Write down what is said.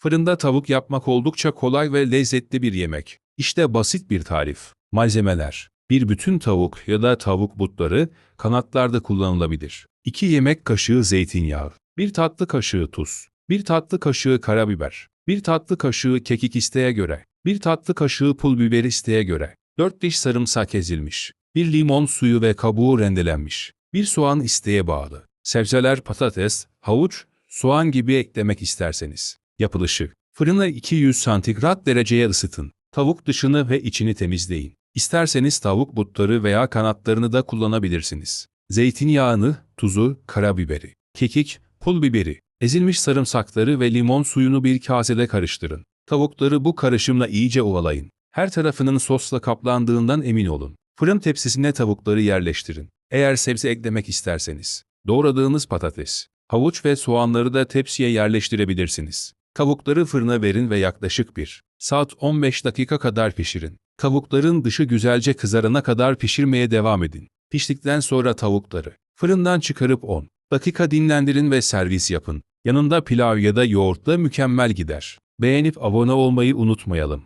Fırında tavuk yapmak oldukça kolay ve lezzetli bir yemek. İşte basit bir tarif. Malzemeler. Bir bütün tavuk ya da tavuk butları kanatlarda kullanılabilir. 2 yemek kaşığı zeytinyağı, 1 tatlı kaşığı tuz, 1 tatlı kaşığı karabiber, 1 tatlı kaşığı kekik isteğe göre, 1 tatlı kaşığı pul biber isteğe göre, 4 diş sarımsak ezilmiş, 1 limon suyu ve kabuğu rendelenmiş, 1 soğan isteğe bağlı. Sebzeler patates, havuç, soğan gibi eklemek isterseniz. Yapılışı. Fırını 200 santigrat dereceye ısıtın. Tavuk dışını ve içini temizleyin. İsterseniz tavuk butları veya kanatlarını da kullanabilirsiniz. Zeytinyağını, tuzu, karabiberi, kekik, pul biberi, ezilmiş sarımsakları ve limon suyunu bir kasede karıştırın. Tavukları bu karışımla iyice ovalayın. Her tarafının sosla kaplandığından emin olun. Fırın tepsisine tavukları yerleştirin. Eğer sebze eklemek isterseniz. Doğradığınız patates, havuç ve soğanları da tepsiye yerleştirebilirsiniz. Tavukları fırına verin ve yaklaşık 1 saat 15 dakika kadar pişirin. Tavukların dışı güzelce kızarana kadar pişirmeye devam edin. Piştikten sonra tavukları fırından çıkarıp 10 dakika dinlendirin ve servis yapın. Yanında pilav ya da yoğurtla mükemmel gider. Beğenip abone olmayı unutmayalım.